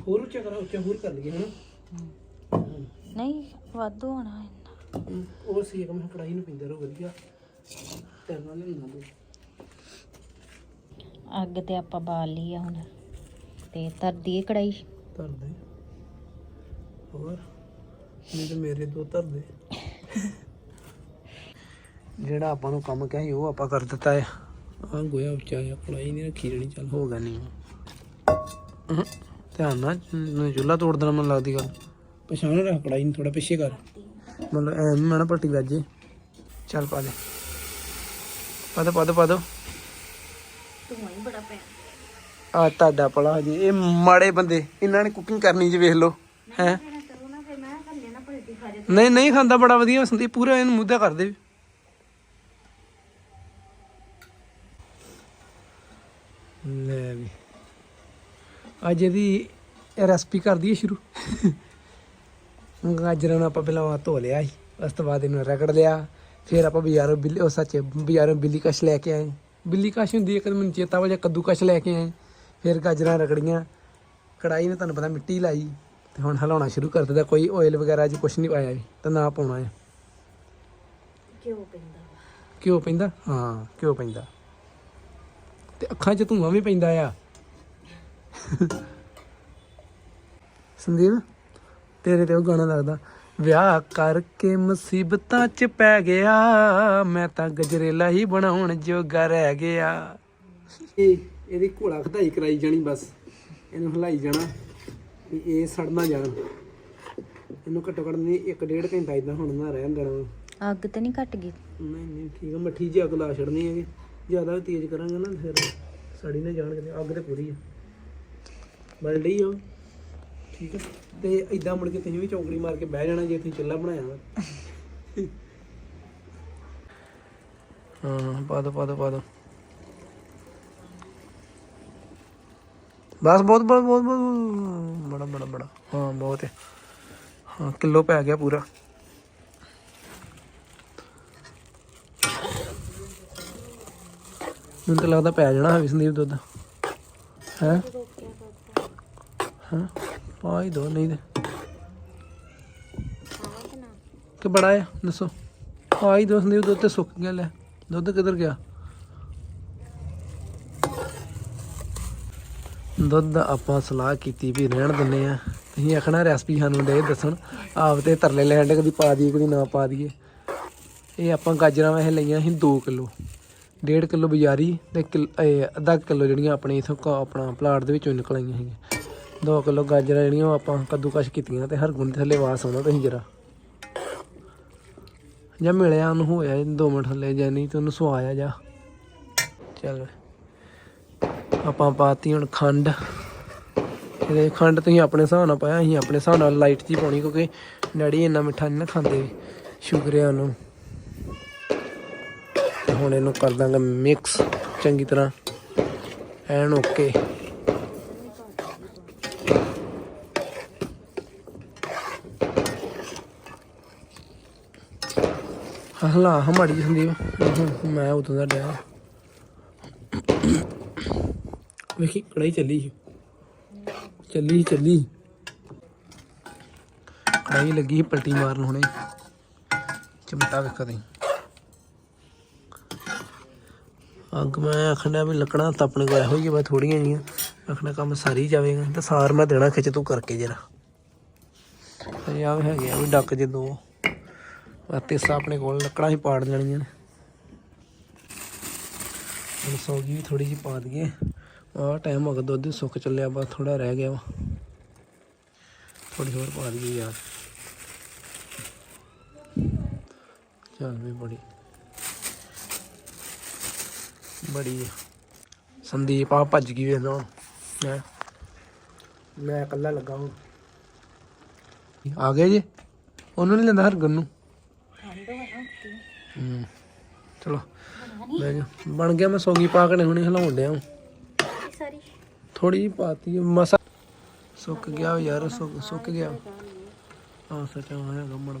ਹੋਰ ਉੱਚਾ ਕਰਾ ਉੱਚਾ ਹੋਰ ਕਰ ਲਈਏ ਹਨਾ? ਨਹੀਂ ਵਾਧੂ ਹੋਣਾ ਇੰਨਾ। ਉਹ ਸੀ ਇੱਕ ਮੈਂ ਕੜਾਈ ਨੂੰ ਪਿੰਦਾ ਵਧੀਆ। ਕਰਨਾ ਲੈਣਾ ਤੂੰ ਅੱਗ ਤੇ ਆਪਾਂ ਬਾਲ ਲਈ ਆ ਹੁਣ। ਤੇ ਧਰ ਦਈਏ ਕੜਾਈ ਧਰ ਦੇ ਹੋਰ? ਨਹੀਂ ਤੇ ਮੇਰੇ ਦੋ ਧਰ ਦੇ ਜਿਹੜਾ ਆਪਾਂ ਨੂੰ ਕੰਮ ਕਿਹਾ ਉਹ ਆਪਾਂ ਕਰ ਦਿੱਤਾ ਹੈ ਆ ਗੋਇਆ ਉੱਚਾ ਆ ਕੜਾਈ ਨਹੀਂ ਰੱਖੀ ਜਣੀ ਚੱਲ ਹੋ ਗਿਆ ਨਹੀਂ ਧਿਆਨ ਨਾਲ ਨ- ਚੁੱਲ੍ਹਾ ਤੋੜ ਦੇਣਾ ਮੈਨੂੰ ਲੱਗਦੀ ਗੱਲ। ਪਛਾਣ ਰੱਖ ਕੜਾਈ ਨੂੰ ਥੋੜਾ ਪਿੱਛੇ ਕਰ। ਮਤਲਬ ਐ ਮੈਂ ਨਾ ਪੱਟੀ ਵੱਜੇ ਚੱਲ ਪਾ ਦੇ। ਪਾ ਦੇ ਪਾ ਦੇ ਪਾ ਦੋ। ਧੂਆਂ ਹੀ ਬੜਾ ਪਿਆ ਆ ਤੁਹਾਡਾ ਪਲਾ ਜੀ ਇਹ ਮਾੜੇ ਬੰਦੇ ਇਹਨਾਂ ਨੇ ਕੁਕਿੰਗ ਕਰਨੀ ਜੀ ਵੇਖ ਲਓ। ਹੈ? ਨਹੀਂ ਨਹੀਂ ਖਾਂਦਾ ਬੜਾ ਵਧੀਆ ਸੰਦੀਪ ਪੂਰਾ ਇਹਨੂੰ ਮੁੱਦਾ ਕਰ ਦੇ ਲੈ ਵੀ। ਅੱਜ ਇਹਦੀ ਰੈਸਪੀ ਕਰ ਦਈਏ ਸ਼ੁਰੂ। ਗਾਜਰਾਂ ਨੂੰ ਆਪਾਂ ਪਹਿਲਾਂ ਧੋ ਲਿਆ ਸੀ ਉਸ ਤੋਂ ਬਾਅਦ ਇਹਨੂੰ ਰਗੜ ਲਿਆ। ਫਿਰ ਆਪਾਂ ਬਾਜ਼ਾਰੋਂ ਬਿੱਲੀ ਉਹ ਸੱਚ ਬਾਜ਼ਾਰੋਂ ਬਿੱਲੀ ਕਸ਼ ਲੈ ਕੇ ਆਏ। ਬਿੱਲੀ ਕਸ਼ ਹੁੰਦੀ ਹੈ ਕਦੇ ਮੈਨੂੰ ਚੇਤਾ ਵਜਾ ਕੱਦੂ ਕਸ਼ ਲੈ ਕੇ ਆਏ। ਫਿਰ ਗਾਜਰਾਂ ਰਗੜੀਆਂ। ਕੜਾਈ ਨੇ ਤੁਹਾਨੂੰ ਪਤਾ ਮਿੱਟੀ ਲਾਈ। ਤੇ ਹੁਣ ਹਿਲਾਉਣਾ ਸ਼ੁਰੂ ਕਰ ਦਿੱਤਾ। ਕੋਈ ਆਇਲ ਵਗੈਰਾ ਜੀ ਕੁਝ ਨਹੀਂ ਪਾਇਆ ਵੀ ਤਾਂ ਨਾ ਪਾਉਣਾ ਹੈ। ਕਿਉਂ ਪੈਂਦਾ ਘਿਓ ਪੈਂਦਾ? ਹਾਂ ਘਿਓ ਪੈਂਦਾ। ਤੇ ਅੱਖਾਂ 'ਚ ਧੂਆਂ ਵੀ ਪੈਂਦਾ ਆ। ਸੰਦੀਪ ਤੇਰੇ ਤੇ ਉਹ ਗਾਣਾ ਲੱਗਦਾ ਵਿਆਹ ਕਰਕੇ ਮੁਸੀਬਤਾਂ 'ਚ ਪੈ ਗਿਆ ਮੈਂ ਤਾਂ ਗਜਰੇਲਾ ਹੀ ਬਣਾਉਣ ਜੋਗਾ ਰਹਿ ਗਿਆ। ਇਹ ਇਹਦੀ ਘੋੜਾ ਖਧਾਈ ਕਰਾਈ ਜਾਣੀ ਬਸ। ਇਹਨੂੰ ਹਲਾਈ ਜਾਣਾ ਵੀ ਇਹ ਸੜ ਨਾ ਜਾਣ। ਇਹਨੂੰ ਘੱਟੋ ਘੱਟ ਨਹੀਂ ਇੱਕ ਡੇਢ ਘੰਟਾ ਇਦਾਂ ਹੁਣ ਨਾ ਰਹਿਣ ਦੇਣਾ। ਅੱਗ ਤੇ ਨਹੀਂ ਘਟ ਗਈ? ਨਹੀਂ ਨਹੀਂ ਠੀਕ ਆ ਮੱਠੀ ਜੀ ਅੱਗ ਲਾ ਛੱਡਣੀ ਹੈਗੀ। ਜ਼ਿਆਦਾ ਵੀ ਤੇਜ਼ ਕਰਾਂਗੇ ਨਾ ਫਿਰ ਸੜੀ ਨਾ ਜਾਣ ਕਿਤੇ ਅੱਗ ਤੇ ਪੂਰੀ ਆ। ਬਲ ਡਈ ਹੋ ਠੀਕ ਆ। ਤੇ ਇਦਾਂ ਮੁੜ ਕੇ ਤੁਸੀਂ ਵੀ ਚੌਂਕੜੀ ਮਾਰ ਕੇ ਬਹਿ ਜਾਣਾ ਜੇ ਤੁਸੀਂ ਚੁੱਲ੍ਹਾ ਬਣਾਇਆ ਵਾ। ਹਾਂ, ਪਾ ਦੋ ਪਾ ਦੋ ਪਾ ਦੋ। ਬਸ ਬਹੁਤ ਬਹੁਤ ਬਹੁਤ ਬਹੁਤ ਬੜਾ ਬੜਾ ਬੜਾ। ਹਾਂ, ਬਹੁਤ ਹੈ। ਹਾਂ, ਕਿਲੋ ਪੈ ਗਿਆ ਪੂਰਾ। ਮੈਨੂੰ ਤਾਂ ਲੱਗਦਾ ਪੈ ਜਾਣਾ ਹਵੀ ਸੰਦੀਪ ਦੁੱਧ। ਹੈ? ਹਾਂ ਪਾ ਹੀ ਦੋ ਨਹੀਂ ਤੇ। ਕਿ ਬੜਾ ਆ ਦੱਸੋ। ਪਾ ਹੀ ਦੋ ਸੰਦੀਪ ਦੁੱਧ ਤੇ ਸੁੱਕ ਗਿਆ ਲੈ। ਦੁੱਧ ਕਿੱਧਰ ਗਿਆ? ਦੁੱਧ ਆਪਾਂ ਸਲਾਹ ਕੀਤੀ ਵੀ ਰਹਿਣ ਦਿੰਨੇ ਆ। ਤੁਸੀਂ ਆਖਣਾ ਰੈਸਪੀ ਸਾਨੂੰ ਦੇ ਦੱਸਣ। ਆਪ ਤੇ ਤਰਲੇ ਲੈਣ ਦੇ ਕਦੀ ਪਾ ਦਈਏ ਕਦੀ ਨਾ ਪਾ ਦਈਏ। ਇਹ ਆਪਾਂ ਗਾਜਰਾਂ ਵੈਸੇ ਲਈਆਂ ਸੀ 2 ਕਿਲੋ। 1.5 ਕਿਲੋ ਬਾਜ਼ਾਰੀ ਤੇ ਕਿਲ- ਇਹ ਅੱਧਾ ਕਿਲੋ ਜਿਹੜੀਆਂ ਆਪਣੇ ਇਥੋਂ ਆਪਣਾ ਪਲਾਟ ਦੇ ਵਿੱਚੋਂ ਨਿਕਲ ਆਈਆਂ ਸੀਗੀਆਂ। 2 ਕਿਲੋ ਗਾਜਰਾਂ ਜਿਹੜੀਆਂ ਉਹ ਆਪਾਂ ਕੱਦੂਕਸ਼ ਕੀਤੀਆਂ ਤੇ ਹਰ ਗੁੰਦ ਥੱਲੇ ਵਾਸ ਆਉਂਦਾ ਤੁਸੀਂ ਜਰਾ। ਜਾਂ ਮਿਲਿਆ ਉਹਨੂੰ ਹੋਇਆ 2 ਮਿੰਟ ਥੱਲੇ ਜਾਂ ਨਹੀਂ ਤੇ ਉਹਨੂੰ ਸਵਾਇਆ ਜਾ। ਚੱਲ। ਆਪਾਂ ਪਾਤੀ ਹੁਣ ਖੰਡ। ਇਹਦੇ ਖੰਡ ਤੁਸੀਂ ਆਪਣੇ ਹਿਸਾਬ ਨਾਲ ਪਾਇਆ, ਅਸੀਂ ਆਪਣੇ ਹਿਸਾਬ ਨਾਲ ਲਾਈਟ ਜੀ ਪਾਉਣੀ ਕਿਉਂਕਿ ਡੈਡੀ ਇੰਨਾ ਮਿੱਠਾ ਨਹੀਂ ਨਾ ਖਾਂਦੇ ਸ਼ੂਗਰ ਹੈ ਉਹਨੂੰ ਹੁਣ ਇਹਨੂੰ ਕਰ ਦਾਂਗਾ ਮਿਕਸ ਚੰਗੀ ਤਰ੍ਹਾਂ। ਐਨ ਓਕੇ ਹਲਾ ਹਮਾੜੀ ਸੰਦੀਪ। ਮੈਂ ਉਦੋਂ ਦਾ ਡਿਆ। ਵੇਖੀ ਕੜਾਈ ਚੱਲੀ ਸੀ। ਚੱਲੀ ਚੱਲੀ। ਕੜਾਈ ਲੱਗੀ ਸੀ, ਪਲਟੀ ਮਾਰਨ ਹੁਣੇ। ਚਮਟਾ ਵੇਖੋ ਤੁਸੀਂ ਅੱਗ ਮੈਂ ਆਖਣਾ ਵੀ ਲੱਕੜਾਂ ਤਾਂ ਆਪਣੇ ਕੋਲ ਇਹੋ ਹੀ ਬਸ ਥੋੜੀਆਂ ਜੀਆਂ ਆਖਣਾ ਕੰਮ ਸਾਰੀ ਜਾਵੇਗਾ, ਤਾਂ ਸਾਰ ਮੈਂ ਦੇਣਾ ਖਿੱਚ ਤੂੰ ਕਰਕੇ ਜਰਾ। ਤੇ ਆ ਹੈਗੇ ਆ ਵੀ ਡੱਕ ਜੇ ਦੋ। ਅਤੇ ਆਪਣੇ ਕੋਲ, ਲੱਕੜਾਂ ਹੀ ਪਾੜ ਲੈਣੀਆਂ ਨੇ। ਹੁਣ ਸੌਗੀ ਵੀ ਥੋੜੀ ਜਿਹੀ ਪਾ ਦਈਏ। ਆਹ ਟਾਈਮ ਹੋ ਗਿਆ, ਦੁੱਧ ਵੀ ਸੁੱਕ ਚੱਲਿਆ ਬਸ ਥੋੜਾ ਰਹਿ ਗਿਆ ਵਾ। ਥੋੜੀ ਹੋਰ ਪਾ ਦਈਏ ਯਾਰ। ਚੱਲ ਵੀ ਬੜੀ ਬੜੀ ਸੰਦੀਪ ਆ ਭੱਜ ਗਈ ਵੇਖ ਲਓ। ਮੈਂ ਮੈਂ ਇਕੱਲਾ ਲੱਗਾ ਹੁਣ ਆ ਗਿਆ ਜੀ? ਉਹਨੂੰ ਨਹੀਂ ਲੈਂਦਾ ਹਰਗਨ ਨੂੰ? ਹੂੰ। ਚਲੋ ਲੈ ਜਾ। ਬਣ ਗਿਆ ਮੈਂ ਸੌਗੀ ਪਾ ਕੇ ਹੁਣੇ ਹਿਲਾਉਣ ਡਿਆ ਸਾਰੀ ਥੋੜੀ ਜਿਹੀ ਪਾਤੀ ਮਸਾ ਸੁੱਕ ਗਿਆ ਯਾਰ ਸੁੱਕ ਸੁੱਕ ਗਿਆ। ਹਾਂ ਸੱਚ ਹਾਂ ਹੈਗਾ ਮੜ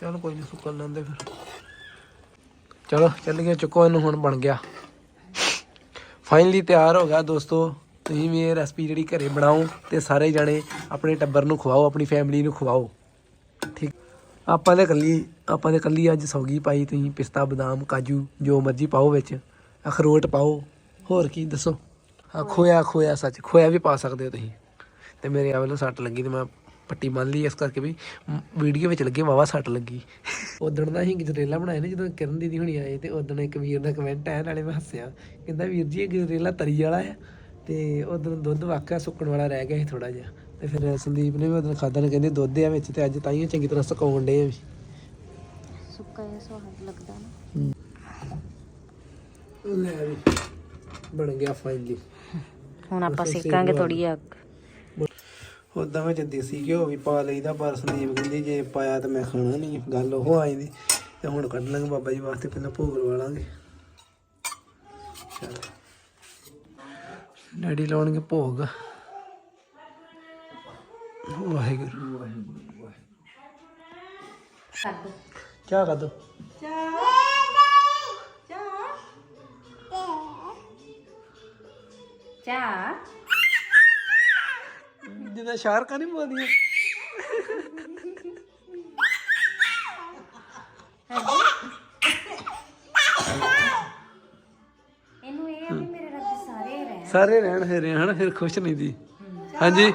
ਚਲ ਕੋਈ ਨਹੀਂ ਸੁੱਕਣ ਲੈਂਦੇ ਫਿਰ। ਚਲੋ ਚੱਲ ਗਿਆ ਚੁੱਕੋ ਇਹਨੂੰ ਹੁਣ ਬਣ ਗਿਆ। ਫਾਈਨਲੀ ਤਿਆਰ ਹੋ ਗਿਆ ਦੋਸਤੋ। ਤੁਸੀਂ ਵੀ ਇਹ ਰੈਸਪੀ ਜਿਹੜੀ ਘਰੇ ਬਣਾਓ ਤੇ ਸਾਰੇ ਜਾਣੇ ਆਪਣੇ ਟੱਬਰ ਨੂੰ ਖਵਾਓ ਆਪਣੀ ਫੈਮਿਲੀ ਨੂੰ ਖਵਾਓ। ਆਪਾਂ ਦੇ ਕੱਲੀ ਆਪਾਂ ਦੇ ਕੱਲੀ ਅੱਜ ਸੌਗੀ ਪਾਈ ਤੁਸੀਂ, ਪਿਸਤਾ, ਬਦਾਮ, ਕਾਜੂ, ਜੋ ਮਰਜ਼ੀ ਪਾਓ ਵਿੱਚ। ਅਖਰੋਟ ਪਾਓ, ਹੋਰ ਕੀ ਦੱਸੋ? ਆ ਖੋਇਆ ਖੋਇਆ ਸੱਚ, ਖੋਇਆ ਵੀ ਪਾ ਸਕਦੇ ਹੋ ਤੁਸੀਂ। ਤੇ ਮੇਰੇ ਆ ਵੱਲੋਂ ਸੱਟ ਲੱਗੀ ਤੇ ਮੈਂ ਪੱਟੀ ਮੰਨ ਲਈ, ਇਸ ਕਰਕੇ ਵੀ ਵੀਡੀਓ ਵਿੱਚ ਲੱਗੇ ਵਾਵਾ ਸੱਟ ਲੱਗੀ। ਉਦਣ ਦਾ ਅਸੀਂ ਗਜਰੇਲਾ ਬਣਾਏ ਨੇ, ਜਦੋਂ ਕਿਰਨ ਦੀਦੀ ਹੁਣੀ ਆਏ ਤੇ ਉਦਣ ਇੱਕ ਵੀਰ ਦਾ ਕਮੈਂਟ ਆਇਆ, ਨਾਲੇ ਮੈਂ ਹੱਸਿਆ। ਕਹਿੰਦਾ, ਵੀਰ ਜੀ, ਇਹ ਗਜਰੇਲਾ ਤਰੀ ਵਾਲਾ ਹੈ ਤੇ ਉਦੋਂ ਦੁੱਧ ਵਾਕਿਆ ਸੁੱਕਣ ਵਾਲਾ ਰਹਿ ਗਿਆ ਸੀ ਥੋੜਾ ਜਿਹਾ। ਤੇ ਫਿਰ ਸੰਦੀਪ ਨੇ ਵੀ ਉਦੋਂ ਖਾਦਾ ਨੇ ਕਹਿੰਦੇ ਦੁੱਧ ਆ ਵਿੱਚ ਤੇ ਅੱਜ ਤਾਈਓ ਚੰਗੀ ਤਰ੍ਹਾਂ ਸੁਕਾਉਣ ਡੇ ਆ ਵੀ। ਸੁੱਕਾ ਜਿਹਾ ਸਵਾਦ ਲੱਗਦਾ ਨਾ। ਲੈ ਵੀ ਬਣ ਗਿਆ ਫਾਈਨਲੀ ਹੁਣ ਆਪਾਂ ਸੇਕਾਂਗੇ ਸੇਕ ਥੋੜੀ ਅੱਗ। ਉਦਾਂ ਵਿੱਚ ਦੇਸੀ ਘਿਓ ਵੀ ਪਾ ਲਈਦਾ ਪਰ ਸੰਦੀਪ ਕਹਿੰਦੀ ਜੇ ਪਾਇਆ ਤਾਂ ਮੈਂ ਖਾਣਾ ਨਹੀਂ ਗੱਲ ਉਹ ਆਈ ਦੀ ਤੇ ਹੁਣ ਕੱਢ ਲਾਂਗੇ ਬਾਬਾ ਜੀ ਵਾਸਤੇ ਪਹਿਲਾਂ ਭੋਗ ਲਵਾ ਲਾਂਗੇ। ਚਲ। ਡੈਡੀ ਲਾਉਣਗੇ ਭੋਗ। ਵਾਹਿਗੁਰੂ। ਵਾਹਿਗੁਰੂ ਚਾਹ ਕਰ ਦੋ। ਜਿੱਦਾਂ ਸ਼ਾਰਕਾਂ ਨਹੀਂ ਬੋਲਦੀਆਂ ਇਹਨੂੰ ਇਹ ਆ ਵੀ ਮੇਰੇ ਰੱਬ ਸਾਰੇ ਰਹਿਣ। ਸਾਰੇ ਰਹਿਣ ਫੇਰੇ ਹਨ ਫਿਰ ਖੁਸ਼ ਨਹੀਂ ਦੀ। ਹਾਂਜੀ।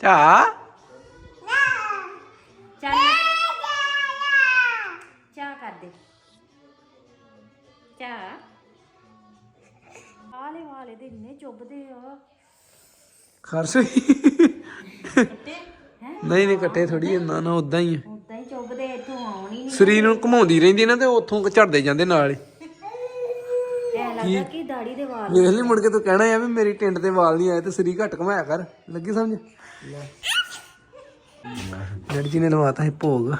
ਚਾ ਖਰਸੋਈ ਨਹੀਂ ਨਹੀਂ ਕੱਟੇ ਥੋੜੀ ਨਾ ਨਾ ਉਦਾਂ ਹੀ ਆ। ਉਦਾਂ ਹੀ ਚੁੱਭਦੇ ਇੱਥੋਂ ਆਉਣ ਹੀ ਨਹੀਂ ਸਰੀਰ ਨੂੰ ਘਮਾਉਂਦੀ ਰਹਿੰਦੀ ਨਾ ਤੇ ਉੱਥੋਂ ਝੜਦੇ ਜਾਂਦੇ ਨਾਲ ਹੀ। ਐ ਲੱਗਦਾ ਕਿ? ਦਾੜੀ ਦੇ ਵਾਲ ਵੇਖ ਲਈ ਮੁੜ ਕੇ ਤੂੰ ਕਹਿਣਾ ਆ ਵੀ ਮੇਰੀ ਟਿੰਡ ਤੇ ਵਾਲ ਨਹੀਂ ਆਏ ਤੇ ਸਰੀਰ ਘੱਟ ਘਮਾਇਆ ਕਰ। ਲੱਗੀ ਸਮਝ? ਡੈਡੀ ਜੀ ਨੇ ਲਵਾਤਾ ਹੈ ਭੋਗ।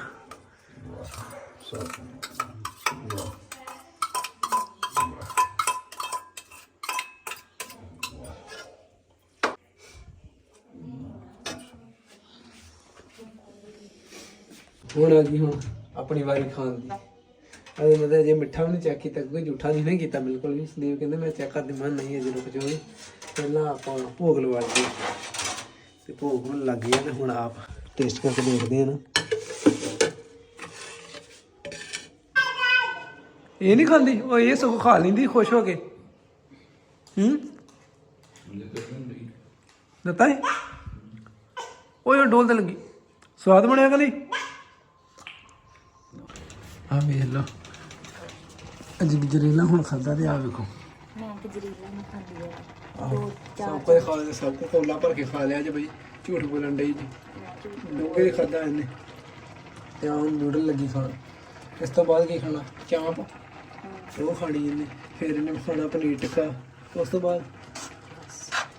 ਹੁਣ ਆ ਗਈ ਹੁਣ ਆਪਣੀ ਵਾਰੀ ਖਾਣ ਦੀ। ਅਜੇ ਮੈਂ ਜੇ ਮਿੱਠਾ ਵੀ ਨਹੀਂ ਚੈੱਕ ਕੀਤਾ ਕੋਈ ਝੂਠਾ ਨਹੀਂ ਨਾ ਕੀਤਾ, ਬਿਲਕੁਲ ਵੀ। ਸੰਦੀਪ ਕਹਿੰਦੇ, ਮੈਂ ਚੈੱਕ ਕਰਦੀ ਮਨ ਨਹੀਂ ਅਜੇ ਰੁਕ ਜਾਓ ਪਹਿਲਾਂ ਆਪਾਂ ਭੋਗ ਲਵਾ ਲਈਏ ਤੇ ਭੋਗ ਹੁਣ ਲੱਗ ਗਿਆ ਤੇ ਹੁਣ ਆਪ ਟੇਸਟ ਕਰਕੇ ਦੇਖਦੇ ਆ ਨਾ। ਇਹ ਨਹੀਂ ਖਾਂਦੀ? ਉਹ ਇਹ ਸਗੋਂ ਖਾ ਲੈਂਦੀ, ਖੁਸ਼ ਹੋ ਕੇ। ਹੂੰ? ਦਿੱਤਾ ਹੈ ਉਹ ਡੋਲ ਤੇ ਲੱਗੀ। ਸਵਾਦ ਬਣਿਆ ਕਲੀ ਆ ਵੇਖ ਲਓ। ਅੱਜ ਗਜਰੇਲਾ ਹੁਣ ਖਾਦਾ ਤੇ ਆ ਵੇਖੋ। ਮੈਂ ਗਜਰੀਲਾ ਨਹੀਂ ਖਾਂਦੀ ਆ ਸਭ ਕੁਝ ਖਾ ਲਿਆ ਸਭ ਕੁਝ ਕੋਲਾ ਭਰ ਕੇ ਖਾ ਲਿਆ ਜੇ ਬਈ ਝੂਠ ਬੋਲਣ ਡਈ ਜੀ। ਡੋਗੇ ਖਾਦਾ ਇਹਨੇ। ਤੇ ਆਹ ਨੂਡਲ ਲੱਗੀ ਖਾਣ। ਇਸ ਤੋਂ ਬਾਅਦ ਕੀ ਖਾਣਾ? ਚਾਂਪ। ਉਹ ਖਾਣੀ ਇਹਨੇ। ਫਿਰ ਇਹਨੇ ਖਾਣਾ ਪਨੀਰ ਟਿੱਕਾ। ਉਸ ਤੋਂ ਬਾਅਦ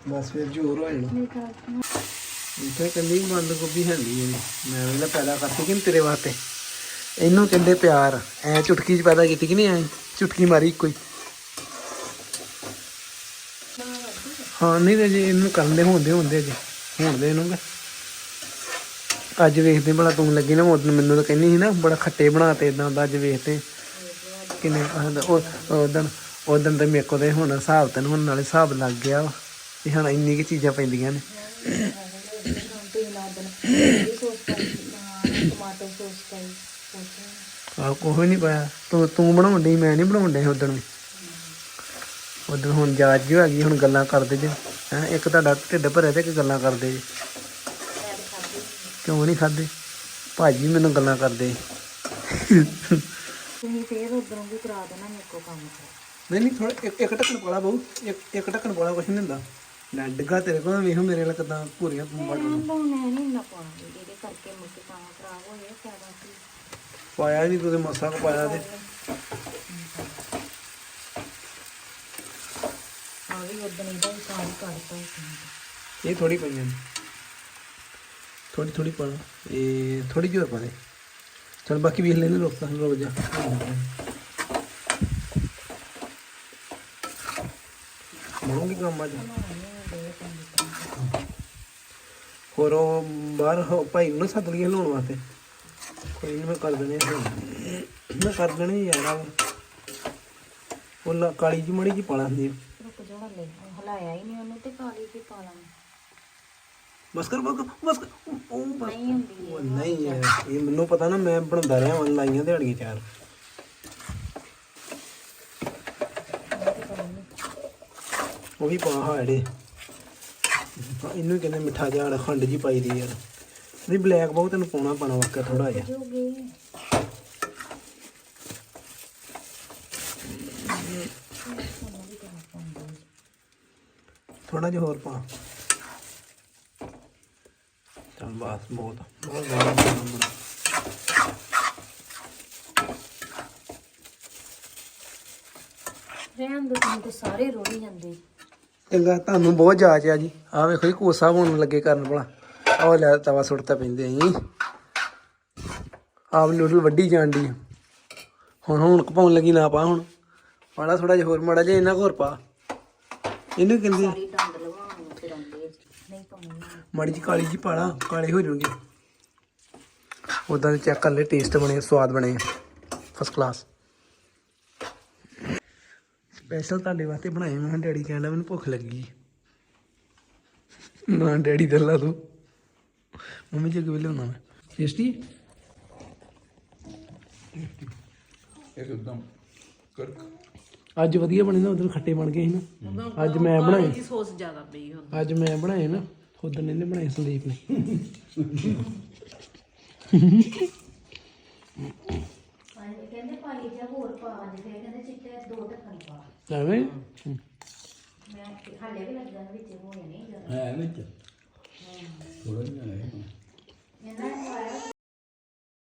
ਬਸ ਫਿਰ ਜੋਰ ਹੋ ਜਾਣਾ। ਇੱਥੇ ਬੰਦ ਗੋਭੀ ਹੈ ਮੈਂ ਵੇਲਾ ਪੈਦਾ ਕਰਤੀ ਕਿ ਤੇਰੇ ਵਾਸਤੇ? ਇਹਨੂੰ ਕਹਿੰਦੇ ਪਿਆਰ ਐ ਚੁਟਕੀ ਚ ਪੈਦਾ ਕੀਤੀ ਕਿ ਨਹੀਂ ਐ ਚੁਟਕੀ ਮਾਰੀ ਇੱਕੋ ਹੀ ਹਾਂ ਨਹੀਂ ਤੇ ਜੇ ਇਹਨੂੰ ਕਰਨ ਦੇ ਹੁੰਦੇ ਹੁੰਦੇ ਜੀ ਹੁੰਦੇ ਇਹਨੂੰ ਅੱਜ ਵੇਖਦੇ ਭਲਾ ਤੂੰ ਲੱਗੀ ਨਾ ਉਦੋਂ ਮੈਨੂੰ ਤਾਂ ਕਹਿੰਦੀ ਸੀ ਨਾ ਬੜਾ ਖੱਟੇ ਬਣਾਤੇ ਇਦਾਂ ਦਾ ਅੱਜ ਵੇਖਦੇ ਕਿੰਨੇ ਉਹ ਉਦੋਂ ਉਦੋਂ ਤੇ ਮੇਰੇ ਕੋਲ ਤੇ ਹੁਣ ਹਿਸਾਬ ਤੈਨੂੰ ਹੁਣ ਨਾਲੇ ਹਿਸਾਬ ਲੱਗ ਗਿਆ ਵਾ ਵੀ ਹੁਣ ਇੰਨੀ ਕੀ ਚੀਜ਼ਾਂ ਪੈਂਦੀਆਂ ਨੇ ਟਮਾਟੋ ਸੌਸ ਪਾਈ ਆ ਕੋਈ ਨਹੀਂ ਪਾਇਆ। ਤੂੰ ਤੂੰ ਬਣਾਉਣ ਡਈ ਮੈਂ ਨਹੀਂ ਬਣਾਉਣ ਡਿਆ ਉਦੋਂ ਉਧਰ ਹੁਣ ਜਾਜ ਜੀ ਆ ਗਈ ਹੁਣ ਗੱਲਾਂ ਕਰਦੇ ਜੇ। ਹੈ ਇੱਕ ਤੁਹਾਡਾ ਢਿੱਡ ਭਰਿਆ ਤੇ ਇੱਕ ਗੱਲਾਂ ਕਰਦੇ ਜੇ। ਕਿਉਂ ਨਹੀਂ ਖਾਦੇ ਭਾਜੀ ਮੈਨੂੰ ਗੱਲਾਂ ਕਰਦੇ ਤੁਸੀਂ ਫੇਰ ਉਧਰੋਂ ਵੀ ਕਰਾ ਦੇਣਾ ਮੇਰੇ ਕੋ ਕੰਮ। ਨਹੀਂ ਨਹੀਂ ਥੋੜਾ ਇੱਕ ਇੱਕ ਢੱਕਣ ਪਾਲਾ ਬਹੁ। ਇੱਕ ਇੱਕ ਢੱਕਣ ਪਾਲਾ ਕੁਛ ਨਹੀਂ ਹੁੰਦਾ। ਨਾ ਡਿੱਗਾ ਤੇਰੇ ਕੋਲ ਵੇਖੋ ਮੇਰੇ ਨਾਲ ਕਿਦਾਂ ਭੂਰੀਆਂ ਬੜ ਮੈਂ ਨਹੀਂ ਨਾ ਪਾਉਣਾ ਇਹਦੇ ਕਰਕੇ ਮੁੱਕ ਕੰਮ ਖਰਾਬ ਹੋ ਗਿਆ ਫਾਇਦਾ ਕੀ। ਪਾਇਆ ਨਹੀਂ ਤੂੰ ਮਸਾ ਕੋ ਪਾਇਆ ਤੇ। ਆ ਵੀ ਉਦੋਂ ਇਹਦਾ ਵੀ ਸਾਰੀ ਕਰਤਾ ਉਸਨੇ ਇਹ ਥੋੜੀ ਪਈਆਂ ਨੇ। ਥੋੜੀ ਥੋੜੀ ਪਾ ਇਹ ਥੋੜੀ ਜਿਹੀ ਹੋਰ ਪਾ ਦੇ। ਚਲ ਬਾਕੀ ਵੇਖ ਲੈਨੇ ਰੁਕ ਰੁਕ ਜਾ ਬਣੂਗੀ ਕੰਮ ਅੱਜ? ਹੋਰ ਉਹ ਬਾਹਰ ਉਹ ਭਾਈ ਨੂੰ ਨਾ ਸੱਦ ਲਈਏ ਹਲਾਉਣ ਵਾਸਤੇ। ਕੋਈ ਨਹੀਂ ਮੈਂ ਕਰ ਦੇਣੇ ਮੈਂ ਕਰ ਦੇਣੇ ਯਾਰ ਆ ਉਹ ਲਾ- ਕਾਲੀ ਜੀ ਮੜੀ ਜੀ ਪਾਲਾ ਹੁੰਦੀ। ਰੁਕ ਜਾ ਹਲੇ ਹਲਾਇਆ ਹੀ ਨਹੀਂ ਉਹਨੂੰ ਤੇ ਕਾਲੀ ਕੀ ਪਾ ਲਾਂਗੇ ਬਸ ਕਰ ਬਸ ਕਰ, ਬਸ ਕਰ। ਉਹ- ਉਹ ਬਸ। ਨਹੀਂ ਹੁੰਦੀ ਉਹ ਨਹੀਂ ਯਾਰ ਇਹ ਮੈਨੂੰ ਪਤਾ ਨਾ ਮੈਂ ਬਣਾਉਂਦਾ ਰਿਹਾ ਹਾਂ ਲਾਈਆਂ ਦਿਹਾੜੀਆਂ ਚਾਰ। ਉਹ ਵੀ ਪਾ ਹਾੜੇ। ਇਹਨੂੰ ਹੀ ਕਹਿੰਦੇ ਮਿੱਠਾ ਜਿਹਾ ਖੰਡ ਜੀ ਪਾਈ ਦੀ ਯਾਰ। ਨਹੀਂ ਬਲੈਕ ਬਹੁਤ ਤੈਨੂੰ ਪਾਉਣਾ ਪੈਣਾ ਵਾਕਿਆ ਥੋੜਾ ਜਿਹਾ। ਥੋੜਾ ਜਿਹਾ ਹੋਰ ਪਾ। ਚਲ ਬਸ ਬਹੁਤ ਬਹੁਤ ਜ਼ਿਆਦਾ ਪਾਉਣਾ ਰਹਿਣ ਦੋ ਤੁਸੀਂ ਤੇ ਸਾਰੇ ਰੋਈ ਜਾਂਦੇ। ਚੰਗਾ ਤੁਹਾਨੂੰ ਬਹੁਤ ਜਾਚ ਆ ਜੀ। ਆ ਵੇਖੋ ਜੀ ਕੋਸਾ ਹੋਣ ਲੱਗੇ ਕਰਨ ਭਲਾ। ਆਹ ਲੈ ਤਵਾ ਸੁੱਟਤਾ ਪੈਂਦੇ ਆਂ ਆਪ ਨੂਡਲ ਵੱਡੀ ਜਾਂਦੀ ਹੁਣ ਹੁਣ ਕਪਾਉਣ ਲੱਗੀ ਨਾ ਪਾ ਹੁਣ। ਪਾਲਾ ਥੋੜਾ ਜਿਹਾ ਹੋਰ ਮਾੜਾ ਜਿਹਾ ਇਹਨਾਂ ਹੋਰ ਪਾ। ਇਹਨੂੰ ਕਹਿੰਦੇ ਮਾੜੀ ਜੀ ਕਾਲੀ ਜੀ ਪਾਲਾ ਕਾਲੇ ਹੋ ਜਾਣਗੇ। ਉਦਾਂ ਚੈੱਕ ਕਰ ਲੈ ਟੇਸਟ ਬਣੇ ਸਵਾਦ ਬਣੇ। ਫਸਟ ਕਲਾਸ ਸਪੈਸ਼ਲ ਤੁਹਾਡੇ ਵਾਸਤੇ ਬਣਾਏ ਮੈਂ ਡੈਡੀ ਕਹਿੰਦਾ ਮੈਨੂੰ ਭੁੱਖ ਲੱਗੀ। ਨਾ ਡੈਡੀ ਦਾ ਲਾ ਤੂੰ ਮੰਮੀ ਜੀ ਕਿਵੇਂ ਲਿਆਉਣਾ ਮੈਂ ਟੇਸਟੀ ਇੱਕਦਮ ਕਰਕ ਅੱਜ ਵਧੀਆ ਬਣੇ ਨਾ ਉਧਰ ਖੱਟੇ ਬਣ ਗਏ ਸੀ ਨਾ ਅੱਜ ਮੈਂ ਬਣਾਏ ਦੀ ਸੌਸ ਜ਼ਿਆਦਾ ਪਈ ਹੁਣ ਅੱਜ ਮੈਂ ਬਣਾਏ ਨਾ ਉਦੋਂ ਇਹਨੇ ਬਣਾਏ ਸੰਦੀਪ ਨੇ ਕਹਿੰਦੇ ਪਾਣੀ ਜਾਂ ਹੋਰ ਪਾ ਦੇ ਫਿਰ ਕਹਿੰਦੇ ਚਿੱਟੇ ਦੋ ਢੱਕਣ ਪਾ ਐਵੇਂ ਮੈਂ ਹਾਲੇ ਵੀ ਲੱਗਦਾ ਵਿੱਚ ਹੋਏ ਨਹੀਂ ਹੈ ਵਿੱਚ ਥੋੜਾ ਜਿਹਾ